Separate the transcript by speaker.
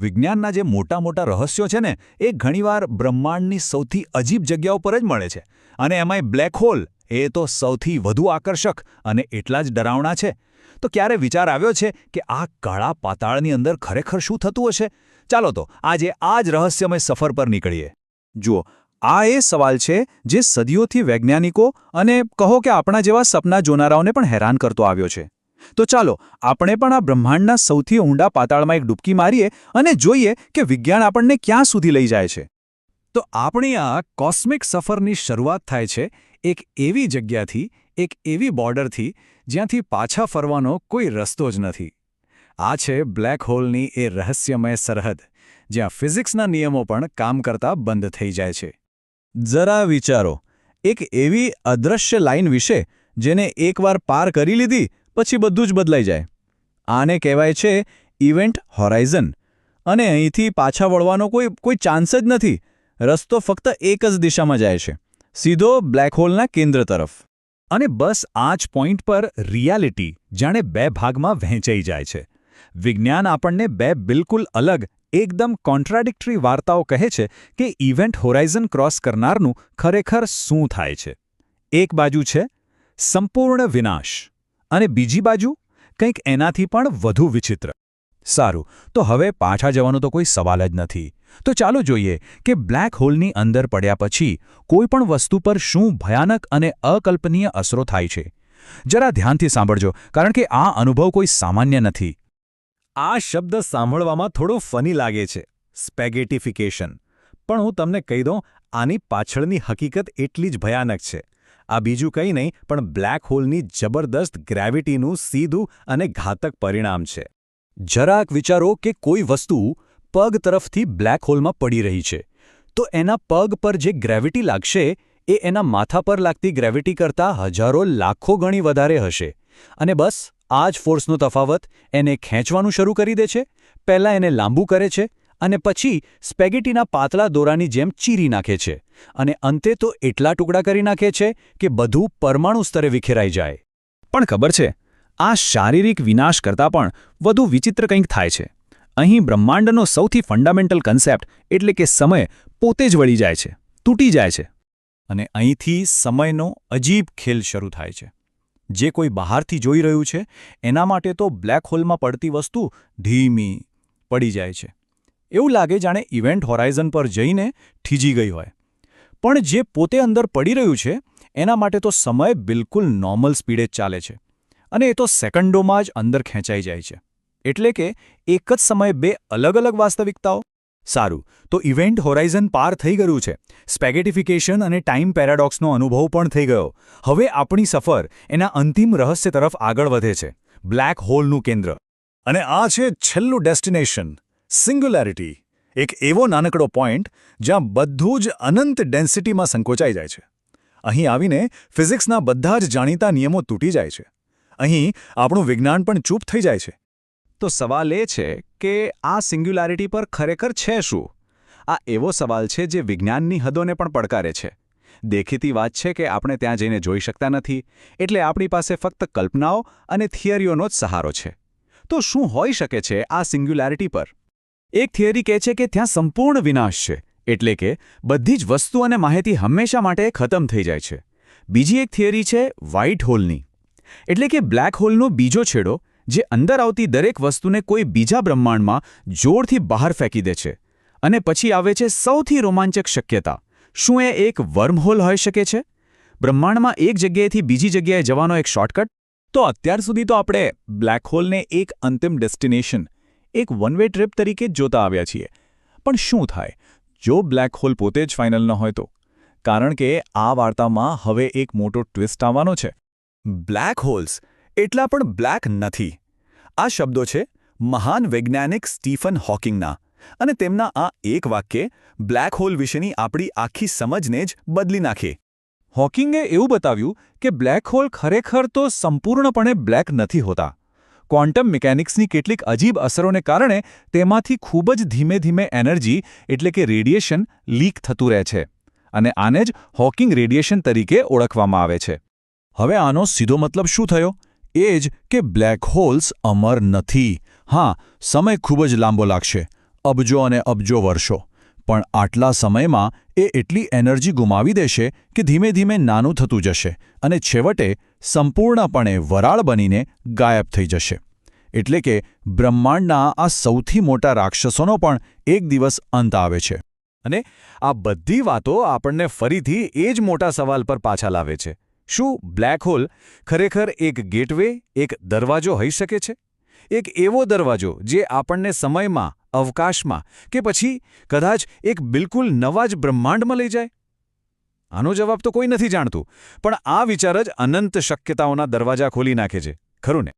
Speaker 1: વિજ્ઞાનના જે મોટા મોટા રહસ્યો છે ને, એ ઘણીવાર બ્રહ્માંડની સૌથી અજીબ જગ્યાઓ પર જ મળે છે. અને એમાંય બ્લેક હોલ, એ તો સૌથી વધુ આકર્ષક અને એટલા જ ડરાવણા છે. તો ક્યારે વિચાર આવ્યો છે કે આ કાળા પાતાળની અંદર ખરેખર શું થતું હશે? ચાલો તો, આજે આ જ રહસ્યમય સફર પર નીકળીએ.
Speaker 2: જુઓ, આ એ સવાલ છે જે સદીઓથી વૈજ્ઞાનિકો અને કહો કે આપણા જેવા સપના જોનારાઓને પણ હેરાન કરતો આવ્યો છે. તો ચાલો, આપણે પણ આ બ્રહ્માંડના સૌથી ઊંડા પાતાળમાં એક ડૂબકી મારીએ અને જોઈએ કે વિજ્ઞાન આપણને ક્યાં સુધી લઈ જાય છે.
Speaker 1: તો આપણી આ કોસ્મિક સફરની શરૂઆત થાય છે એક એવી જગ્યાથી, એક એવી બોર્ડરથી, જ્યાંથી પાછા ફરવાનો કોઈ રસ્તો જ નથી. આ છે બ્લેક હોલની એ રહસ્યમય સરહદ, જ્યાં ફિઝિક્સના નિયમો પણ કામ કરતા બંધ થઈ જાય છે.
Speaker 2: જરા વિચારો, એક એવી અદૃશ્ય લાઇન વિશે જેને એકવાર પાર કરી લીધી પછી બધું જ બદલાઈ જાય. આને કહેવાય છે ઇવેન્ટ હોરાઇઝન. અને અહીંથી પાછા વળવાનો કોઈ કોઈ ચાન્સ જ નથી. રસ્તો ફક્ત એક જ દિશામાં જાય છે. સીધો બ્લેક હોલના કેન્દ્ર તરફ.
Speaker 1: અને બસ આ જ પોઈન્ટ પર રિયાલિટી, જાણે બે ભાગમાં વહેંચાઈ જાય છે. વિજ્ઞાન આપણને બે બિલકુલ અલગ, એકદમ કોન્ટ્રાડિક્ટરી વાર્તાઓ કહે છે કે ઇવેન્ટ હોરાઇઝન ક્રોસ કરનારનું ખરેખર શું થાય છે. એક બાજુ છે સંપૂર્ણ વિનાશ. અને બીજી બાજુ કંઈક એનાથી પણ વધુ વિચિત્ર. સારું, તો હવે પાછા જવાનો તો કોઈ સવાલ જ નથી. તો ચાલો જોઈએ કે બ્લેક હોલની અંદર પડ્યા પછી કોઈ પણ વસ્તુ પર શું ભયાનક અને અકલ્પનીય અસરો થાય છે. જરા ધ્યાનથી સાંભળજો, કારણ કે આ અનુભવ કોઈ સામાન્ય નથી. આ શબ્દ સાંભળવામાં થોડો ફની લાગે છે. સ્પેગેટિફિકેશન. પણ હું તમને કહી દઉં, આની પાછળની હકીકત એટલી જ ભયાનક છે. આ બીજું કંઈ નહીં, પણ બ્લેક હોલની જબરદસ્ત ગ્રેવિટીનું સીધું અને ઘાતક પરિણામ છે. જરાક વિચારો કે કોઈ વસ્તુ પગ તરફથી બ્લેક હોલમાં પડી રહી છે. તો એના પગ પર જે ગ્રેવિટી લાગશે, એ એના માથા પર લાગતી ગ્રેવિટી કરતાં હજારો લાખો ગણી વધારે હશે. અને બસ, આ જ ફોર્સનો તફાવત એને ખેંચવાનું શરૂ કરી દે છે. પહેલાં એને લાંબુ કરે છે. અને પછી સ્પેગેટીના પાતળા દોરાની જેમ ચીરી નાખે છે અને અંતે તો એટલા ટુકડા કરી નાખે છે કે બધું પરમાણુ સ્તરે વિખેરાઈ જાય. પણ ખબર છે, આ શારીરિક વિનાશ કરતાં પણ વધુ વિચિત્ર કંઈક થાય છે. અહીં બ્રહ્માંડનો સૌથી ફંડામેન્ટલ કન્સેપ્ટ એટલે કે સમય પોતે જ વળી જાય છે, તૂટી જાય છે. અને અહીંથી સમયનો અજીબ ખેલ શરૂ થાય છે. જે કોઈ બહારથી જોઈ રહ્યું છે, એના માટે તો બ્લેક હોલમાં પડતી વસ્તુ ધીમી પડી જાય છે. એવું લાગે જાણે ઇવેન્ટ હોરાઇઝન પર જઈને ઠીજી ગઈ હોય. પણ જે પોતે અંદર પડી રહ્યું છે, એના માટે તો સમય બિલકુલ નોર્મલ સ્પીડે ચાલે છે. અને એ તો સેકન્ડોમાં જ અંદર ખેંચાઈ જાય છે. એટલે કે એક જ સમયે બે અલગ અલગ વાસ્તવિકતાઓ. સારું, તો ઇવેન્ટ હોરાઇઝન પાર થઈ ગયું છે. સ્પેગેટિફિકેશન અને ટાઈમ પેરાડોક્સનો અનુભવ પણ થઈ ગયો. હવે આપણી સફર એના અંતિમ રહસ્ય તરફ આગળ વધે છે. બ્લેક હોલનું કેન્દ્ર. અને આ છે છેલ્લું ડેસ્ટિનેશન. સિંગ્યુલારિટી એક એવો નાનકડો પોઈન્ટ જ્યાં બધું જ અનંત ડેન્સિટીમાં સંકોચાઈ જાય છે. અહીં આવીને ફિઝિક્સના બધા જ જાણીતા નિયમો તૂટી જાય છે. અહીં આપણું વિજ્ઞાન પણ ચૂપ થઈ જાય છે. તો સવાલ એ છે કે આ સિંગ્યુલારિટી પર ખરેખર છે શું? આ એવો સવાલ છે જે વિજ્ઞાનની હદોને પણ પડકારે છે. દેખીતી વાત છે કે આપણે ત્યાં જઈને જોઈ શકતા નથી, એટલે આપણી પાસે ફક્ત કલ્પનાઓ અને થિયરીઓનો જ સહારો છે. તો શું હોઈ શકે છે આ સિંગ્યુલારિટી પર? એક થિયરી કહે છે કે ત્યાં સંપૂર્ણ વિનાશ છે, એટલે કે બધી જ વસ્તુ અને માહિતી હંમેશા માટે ખતમ થઈ જાય છે. બીજી એક થિયરી છે વ્હાઇટ હોલની. એટલે કે બ્લેક હોલનો બીજો છેડો, જે અંદર આવતી દરેક વસ્તુને કોઈ બીજા બ્રહ્માંડમાં જોરથી બહાર ફેંકી દે છે અને પછી આવે છે સૌથી રોમાંચક શક્યતા. શું એ એક વર્મહોલ હોઈ શકે છે? બ્રહ્માંડમાં એક જગ્યાએથી બીજી જગ્યાએ જવાનો એક શોર્ટકટ? તો અત્યાર સુધી તો આપણે બ્લેક હોલને એક અંતિમ ડેસ્ટિનેશન એક વન વે ટ્રીપ તરીકે જોતા આવ્યા છીએ. પણ શું થાય? જો બ્લેક હોલ પોતે જ ફાઇનલ ન હોય તો? કારણ કે આ વાર્તામાં હવે એક મોટો ટ્વિસ્ટ આવવાનો છે. બ્લેક હોલ્સ એટલા પણ બ્લેક નથી. આ શબ્દો છે મહાન વૈજ્ઞાનિક સ્ટીફન હોકિંગના અને તેમના આ એક વાક્ય બ્લેક હોલ વિશેની આપણી આખી સમજને જ બદલી નાખે. હોકિંગે એવું બતાવ્યું કે બ્લેક હોલ ખરેખર તો સંપૂર્ણપણે બ્લેક નથી હોતા. ક્વોન્ટમ મિકેનિક્સની કેટલીક અજીબ અસરોને કારણે તેમાંથી ખૂબ જ ધીમે ધીમે એનર્જી, એટલે કે રેડિયેશન, લીક થતું રહે છે. અને આને જ હોકિંગ રેડિયેશન તરીકે ઓળખવામાં આવે છે. હવે આનો સીધો મતલબ શું થયો? એ જ કે બ્લેક હોલ્સ અમર નથી. હા, સમય ખૂબ જ લાંબો લાગશે.
Speaker 2: અબજો અને અબજો વર્ષો. પણ આટલા સમયમાં એ એટલી એનર્જી ગુમાવી દેશે કે ધીમે ધીમે નાનું થતું જશે અને છેવટે સંપૂર્ણપણે વરાળ બનીને ગાયબ થઈ જશે. એટલે કે બ્રહ્માંડના આ સૌથી મોટા રાક્ષસોનો પણ એક દિવસ અંત આવે છે.
Speaker 1: અને આ બધી વાતો આપણને ફરીથી એ જ મોટા સવાલ પર પાછા લાવે છે. શું બ્લેક હોલ ખરેખર એક ગેટવે, એક દરવાજો હોઈ શકે છે? એક એવો દરવાજો જે આપણને સમયમાં, અવકાશમાં કે પછી કદાચ એક બિલકુલ નવા જ બ્રહ્માંડમાં લઈ જાય? આનો જવાબ તો કોઈ નથી જાણતું, પણ આ વિચાર જ અનંત શક્યતાઓના દરવાજા ખોલી નાખે છે. ખરું ને?